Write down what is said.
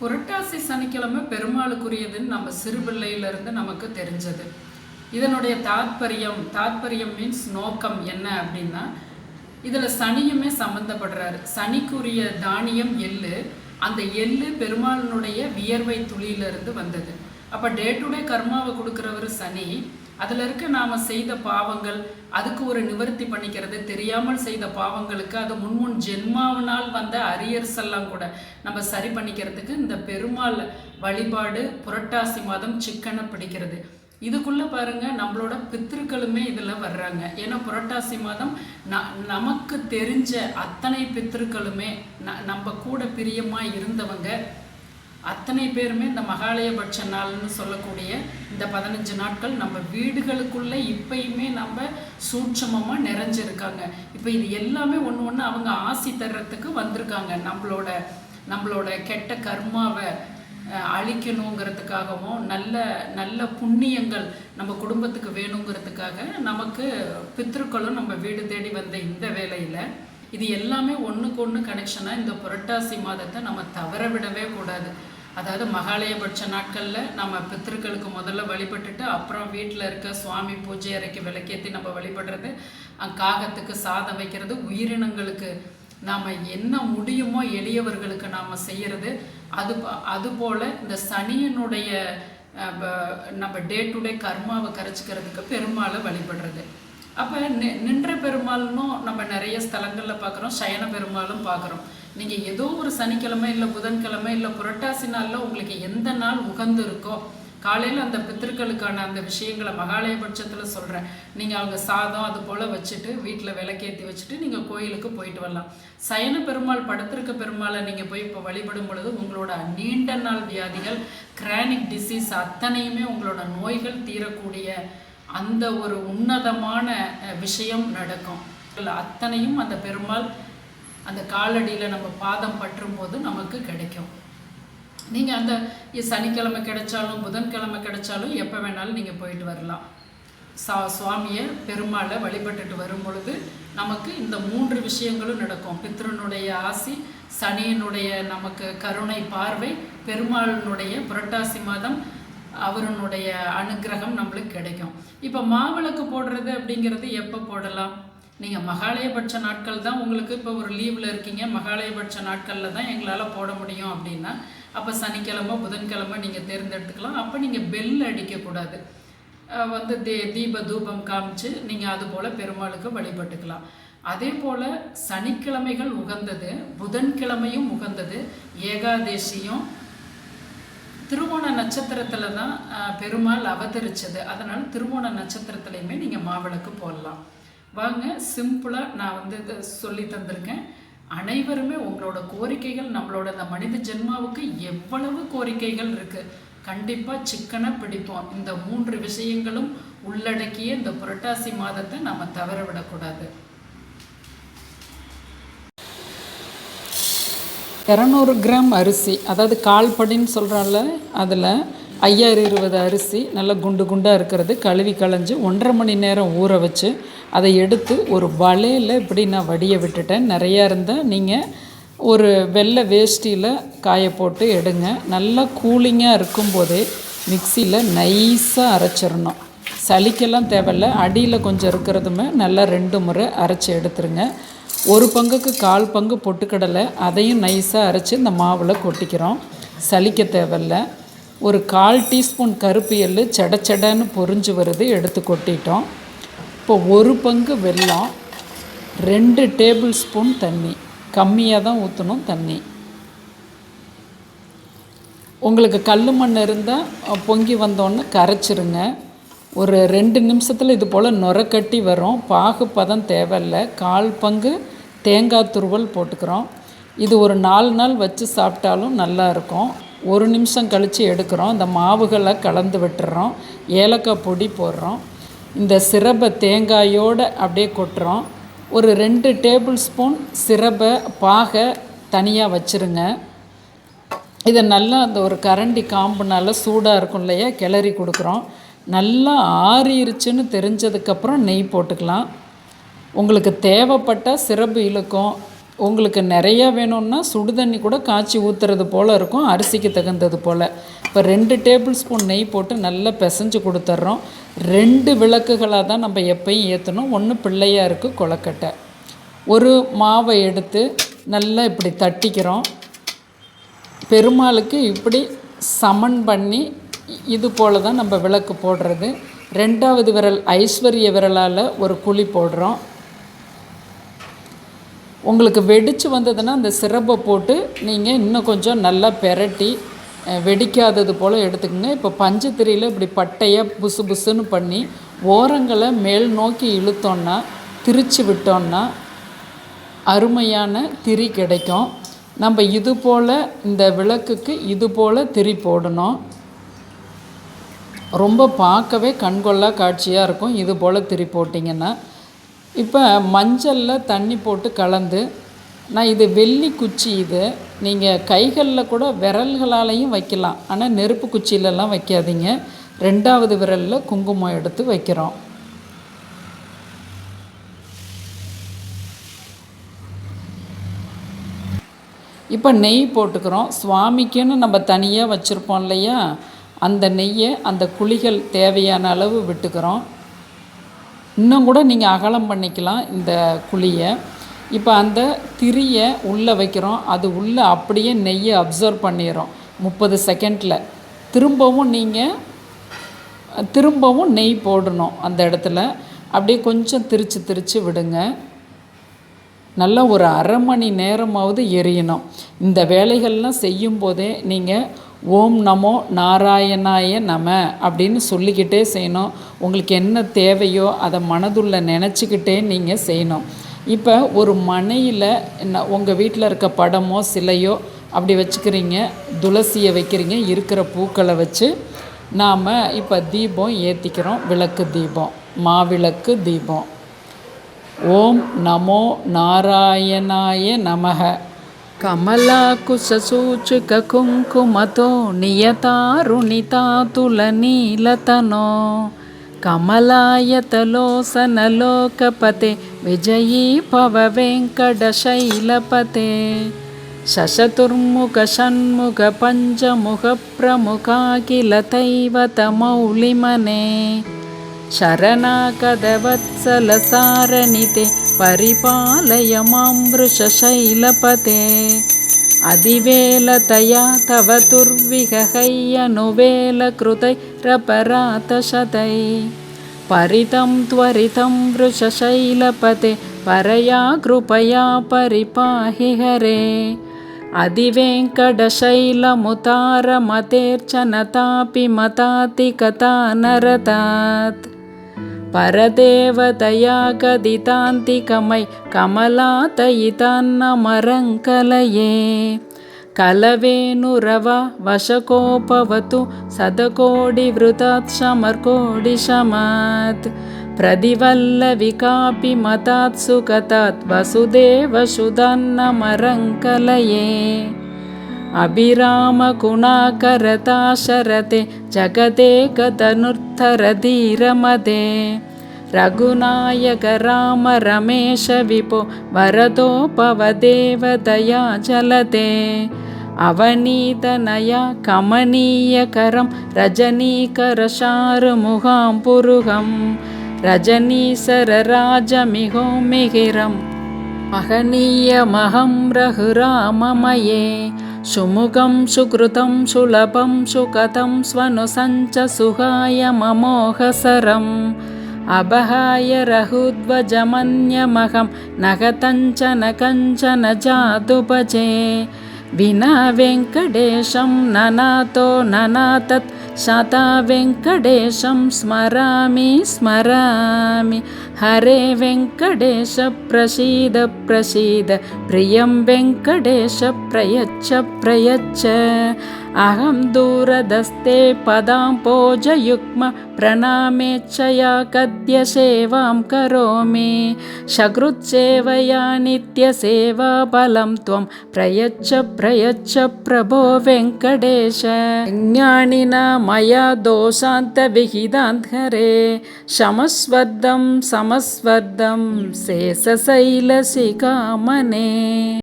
புரட்டாசி சனிக்கிழமை பெருமாளுக்குரியதுன்னு நம்ம சிறுபிள்ளையிலிருந்து நமக்கு தெரிஞ்சது. இதனுடைய தாத்பரியம் தாத்பரியம் மீன்ஸ் நோக்கம் என்ன அப்படின்னா இதில் சனியுமே சம்மந்தப்படுறாரு சனிக்குரிய தானியம் எள்ளு. அந்த எள்ளு பெருமாளினுடைய வியர்வை துளியிலிருந்து வந்தது. அப்போ டே டு டே கர்மாவை கொடுக்குறவர் சனி அதில் இருக்க நாம் செய்த பாவங்கள் அதுக்கு ஒரு நிவர்த்தி பண்ணிக்கிறது தெரியாமல் செய்த பாவங்களுக்கு அது முன்முன் ஜென்மாவினால் வந்த அரியர்ஸ் எல்லாம் கூட நம்ம சரி பண்ணிக்கிறதுக்கு இந்த பெருமாள் வழிபாடு புரட்டாசி மாதம் சிக்கனை பிடிக்கிறது. இதுக்குள்ளே பாருங்க நம்மளோட பித்திருக்களுமே இதில் வர்றாங்க. ஏன்னா புரட்டாசி மாதம் ந நமக்கு தெரிஞ்ச அத்தனை பித்திருக்களுமே ந நம்ம கூட பிரியமாக இருந்தவங்க அத்தனை பேருமே இந்த மகாலயபட்ச நாள்னு சொல்லக்கூடிய இந்த பதினஞ்சு நாட்கள் நம்ம வீடுகளுக்குள்ளே இப்பயுமே நம்ம சூட்சமமாக நிறைஞ்சிருக்காங்க. இப்போ இது எல்லாமே ஒன்று ஒன்று அவங்க ஆசி தர்றதுக்கு வந்திருக்காங்க. நம்மளோட நம்மளோட கெட்ட கர்மாவை அழிக்கணுங்கிறதுக்காகவும் நல்ல நல்ல புண்ணியங்கள் நம்ம குடும்பத்துக்கு வேணுங்கிறதுக்காக நமக்கு பித்ருக்களும் நம்ம வீடு தேடி வந்த இந்த வேலையில் இது எல்லாமே ஒன்றுக்கு ஒன்று கனெக்ஷனாக இந்த புரட்டாசி மாதத்தை நம்ம தவற விடவே கூடாது. அதாவது மகாலயபட்ச நாட்களில் நம்ம பித்திருக்களுக்கு முதல்ல வழிபட்டுட்டு அப்புறம் வீட்டில் இருக்க சுவாமி பூஜை அறைக்கு விளக்கேற்றி நம்ம வழிபடுறது காகத்துக்கு சாதம் வைக்கிறது உயிரினங்களுக்கு நாம் என்ன முடியுமோ எளியவர்களுக்கு நாம் செய்கிறது அது அதுபோல் இந்த சனியினுடைய நம்ம டே டு டே கர்மாவை கரைச்சிக்கிறதுக்கு பெருமாளை வழிபடுறது. அப்போ நி நின்ற பெருமாள்னும் நம்ம நிறைய ஸ்தலங்களில் பார்க்குறோம் சயன பெருமாளும் பார்க்குறோம் நீங்கள் ஏதோ ஒரு சனிக்கிழமை இல்லை புதன்கிழமை இல்லை புரட்டாசி நாளில் உங்களுக்கு எந்த நாள் உகந்து இருக்கோ காலையில் அந்த பித்திருக்களுக்கான அந்த விஷயங்களை மகாலயபட்சத்தில் சொல்கிறேன் நீங்கள் அவங்க சாதம் அது போல் வச்சுட்டு வீட்டில் விளக்கேற்றி வச்சுட்டு நீங்கள் கோயிலுக்கு போயிட்டு வரலாம். சயன பெருமாள் படுத்திருக்க பெருமாளை நீங்கள் போய் இப்போ வழிபடும் பொழுது உங்களோட நீண்ட நாள் வியாதிகள் கிரானிக் டிசீஸ் அத்தனையுமே உங்களோட நோய்கள் தீரக்கூடிய அந்த ஒரு உன்னதமான விஷயம் நடக்கும். அத்தனையும் அந்த பெருமாள் அந்த காலடியில் நம்ம பாதம் பற்றும் போது நமக்கு கிடைக்கும். நீங்கள் அந்த சனிக்கிழமை கிடைச்சாலும் புதன்கிழமை கிடைச்சாலும் எப்போ வேணாலும் நீங்கள் போயிட்டு வரலாம். சா சுவாமியை பெருமாளை வழிபட்டுட்டு வரும் பொழுது நமக்கு இந்த மூன்று விஷயங்களும் நடக்கும். பித்ருனுடைய ஆசி சனியினுடைய நமக்கு கருணை பார்வை பெருமாளினுடைய புரட்டாசி மாதம் அவருனுடைய அனுக்கிரகம் நம்மளுக்கு கிடைக்கும். இப்போ மாவிளக்கு போடுறது அப்படிங்கிறது எப்போ போடலாம்? நீங்கள் மகாலயபட்ச நாட்கள் தான் உங்களுக்கு இப்போ ஒரு லீவில் இருக்கீங்க. மகாலயபட்ச நாட்களில் தான் எங்களால் போட முடியும் அப்படின்னா அப்போ சனிக்கிழமை புதன்கிழமை நீங்கள் தேர்ந்தெடுத்துக்கலாம். அப்போ நீங்கள் பெல் அடிக்கக்கூடாது. வந்து தே தீப தூபம் காமிச்சு நீங்கள் அது போல் பெருமாளுக்கு வழிபட்டுக்கலாம். அதே போல் சனிக்கிழமைகள் உகந்தது புதன்கிழமையும் உகந்தது ஏகாதேசியும் திருவோண நட்சத்திரத்தில் தான் பெருமாள் அவதரிச்சது. அதனால் திருவோண நட்சத்திரத்துலையுமே நீங்கள் மாவிளக்கு போடலாம். வாங்க சிம்பிளாக நான் வந்து இதை சொல்லி தந்திருக்கேன். அனைவருமே உங்களோட கோரிக்கைகள் நம்மளோட இந்த மனித ஜென்மாவுக்கு எவ்வளவு கோரிக்கைகள் இருக்குது கண்டிப்பாக சிக்கனை பிடிப்போம். இந்த மூன்று விஷயங்களும் உள்ளடக்கிய இந்த புரட்டாசி மாதத்தை நம்ம தவற விடக்கூடாது. இரநூறு கிராம் அரிசி அதாவது கால் படின்னு அதில் ஐயாயிரம் இருபது அரிசி நல்லா குண்டு குண்டாக இருக்கிறது கழுவி களைஞ்சி ஒன்றரை மணி நேரம் ஊற வச்சு அதை எடுத்து ஒரு வலையில் இப்படி நான் வடிய விட்டுட்டேன். நிறையா இருந்தால் நீங்கள் ஒரு வெள்ளை வேஷ்டியில் காய போட்டு எடுங்க. நல்லா கூலிங்காக இருக்கும்போதே மிக்சியில் நைஸாக அரைச்சிடணும். சளிக்கெல்லாம் தேவையில்ல. அடியில் கொஞ்சம் இருக்கிறதுமே நல்லா ரெண்டு முறை அரைச்சி எடுத்துருங்க. ஒரு பங்குக்கு கால் பங்கு பொட்டுக்கடலை அதையும் நைஸாக அரைச்சி இந்த மாவில் கொட்டிக்கிறோம். சலிக்க தேவையில்ல. ஒரு கால் டீஸ்பூன் கருப்பு எள்ளு செட பொறிஞ்சு பொரிஞ்சு வருது எடுத்து கொட்டிட்டோம். இப்போ ஒரு பங்கு வெல்லம் ரெண்டு டேபிள் ஸ்பூன் தண்ணி. கம்மியாக தான் ஊற்றணும் தண்ணி. உங்களுக்கு கல் மண் இருந்தால் பொங்கி வந்தோன்னே கரைச்சிருங்க. ஒரு ரெண்டு நிமிஷத்தில் இது போல் நுரக்கட்டி வரும். பாகு பதம் தேவையில்ல. கால் பங்கு தேங்காய் துருவல் போட்டுக்கிறோம். இது ஒரு நாலு நாள் வச்சு சாப்பிட்டாலும் நல்லா இருக்கும். ஒரு நிமிஷம் கழித்து எடுக்கிறோம். இந்த மாவுகளை கலந்து விட்டுறோம். ஏலக்காய் பொடி போடுறோம். இந்த சிரப்பை தேங்காயோடு அப்படியே கொட்டுறோம். ஒரு ரெண்டு டேபிள் ஸ்பூன் சிரப்பை பாகை தனியாக வச்சுருங்க. இதை நல்லா அந்த ஒரு கரண்டி காம்புனால சூடாக இருக்கும் இல்லையா? கிளறி கொடுக்குறோம். நல்லா ஆறிருச்சுன்னு தெரிஞ்சதுக்கப்புறம் நெய் போட்டுக்கலாம். உங்களுக்கு தேவைப்பட்ட சிறப்பு இழுக்கும் உங்களுக்கு நிறையா வேணும்னா சுடு தண்ணி கூட காய்ச்சி ஊற்றுறது போல் இருக்கும் அரிசிக்கு தகுந்தது போல். இப்போ ரெண்டு டேபிள் ஸ்பூன் நெய் போட்டு நல்லா பிசைஞ்சு கொடுத்துட்றோம். ரெண்டு விளக்குகளாக தான் நம்ம எப்பயும் ஏற்றணும் ஒன்று பிள்ளையாக இருக்குது கொலக்கட்டை ஒரு மாவை எடுத்து நல்லா இப்படி தட்டிக்கிறோம். பெருமாளுக்கு இப்படி சமன் பண்ணி இது போல் தான் நம்ம விளக்கு போடுறது. ரெண்டாவது விரல் ஐஸ்வர்ய விரலால் ஒரு குழி போடுறோம். உங்களுக்கு வெடித்து வந்ததுன்னா அந்த சிரப்பை போட்டு நீங்கள் இன்னும் கொஞ்சம் நல்லா பெரட்டி வெடிக்காதது போல் எடுத்துக்கோங்க. இப்போ பஞ்சத்திரியில் இப்படி பட்டையாக புசு புசுன்னு பண்ணி ஓரங்களை மேல் நோக்கி இழுத்தோன்னா திரிச்சு விட்டோன்னா அருமையான திரி கிடைக்கும். நம்ம இது போல் இந்த விளக்குக்கு இது போல் திரி போடணும். ரொம்ப பார்க்கவே கண்கொள்ளா காட்சியாக இருக்கும். இது போல் திரி போட்டிங்கன்னா இப்போ மஞ்சளில் தண்ணி போட்டு கலந்து நான் இது வெள்ளி குச்சி இது நீங்கள் கைகளில் கூட விரல்களாலையும் வைக்கலாம். ஆனால் நெருப்பு குச்சியிலலாம் வைக்காதீங்க. ரெண்டாவது விரலில் குங்குமம் எடுத்து வைக்கிறோம். இப்போ நெய் போட்டுக்கிறோம். சுவாமிக்குன்னு நம்ம தனியாக வச்சுருப்போம் இல்லையா? அந்த நெய்யை அந்த குழிகள் தேவையான அளவு விட்டுக்கிறோம். இன்னும் கூட நீங்கள் அகலம் பண்ணிக்கலாம் இந்த குழியை. இப்போ அந்த திரியை உள்ளே வைக்கிறோம். அது உள்ளே அப்படியே நெய்யை அப்சர்வ் பண்ணிடுறோம். முப்பது செகண்டில். திரும்பவும் நீங்கள் திரும்பவும் நெய் போடணும் அந்த இடத்துல. அப்படியே கொஞ்சம் திரித்து திரித்து விடுங்க. நல்லா ஒரு அரை மணி நேரமாவது எரியணும். இந்த வேலைகள்லாம் செய்யும்போதே நீங்கள் ஓம் நமோ நாராயணாய நம அப்படின்னு சொல்லிக்கிட்டே செய்யணும். உங்களுக்கு என்ன தேவையோ அதை மனதுள்ள நினச்சிக்கிட்டே நீங்கள் செய்யணும். இப்போ ஒரு மனையில் என்ன உங்கள் வீட்டில் இருக்க படமோ சிலையோ அப்படி வச்சுக்கிறீங்க துளசியை வைக்கிறீங்க இருக்கிற பூக்களை வச்சு நாம் இப்போ தீபம் ஏற்றிக்கிறோம் விளக்கு தீபம் மாவிளக்கு தீபம். ஓம் நமோ நாராயணாய நமக. कमलाकुशसूचुककुङ्कुमतो नियतारुणितातुलनीलतनो। कमलायतलोसनलोकपते विजयी भव वेङ्कटशैलपते शशतुर्मुखषण्मुखपञ्चमुखप्रमुखाखिलतैवतमौलिमने। शरणाकदवत्सलसारनिते परिपालय मां वृषशैलपते अधिवेलतया तव तुर्विहहय्यनुवेलकृतैरपरातशतै परितं त्वरितं वृषशैलपते परया कृपया परिपाहि हरे। अधिवेङ्कटशैलमुतारमतेर्चनतापि मतातिकता नरतात् परदेवतया कदितान्तिकमै कमलातयितान्नमरङ्कलये कलवेणुरवशकोपवतु सदकोडिवृतात् शमर्कोडिशमात् प्रदिवल्लविकापि मतात् सुगतात् वसुदेव सुधान्नमरङ्कलये अभिरामकुणाकरता शरते जगदेकतनुर्धरधीरमदे रघुनायक राम रमेश विपो वरदोपवदेवदया जलते अवनीतनया कमनीयकरं रजनीकरशारुमुखां पुरुहं। रजनीसरराजमिहो मिहिरम् महनीयमहं रघुराममये। सुमुखं सुकृतं सुलभं सुकथं स्वनुसञ्च सुहाय ममोहसरम् अभहाय रघुध्वजमन्यमहं नगतञ्चन कञ्चन जातुभजे विना वेङ्कटेशं ननातो ननातत् शता वेङ्कटेशं स्मरामि स्मरामि। हरे वेङ्कटेश प्रसीद प्रसीद प्रियं वेङ्कटेश प्रयच्छ प्रयच्छ अहं दूरदस्ते पदाम्पोजयुग्म प्रणामेच्छया कद्यसेवां करोमि। सकृच्चेवया नित्यसेवाबलं त्वं प्रयच्छ प्रयच्छ प्रभो वेङ्कटेश। ज्ञानिना मया दोषान्तविहितान्धरे। शमस्वद्धं समस्वद्धं शेषशैलशिखामणे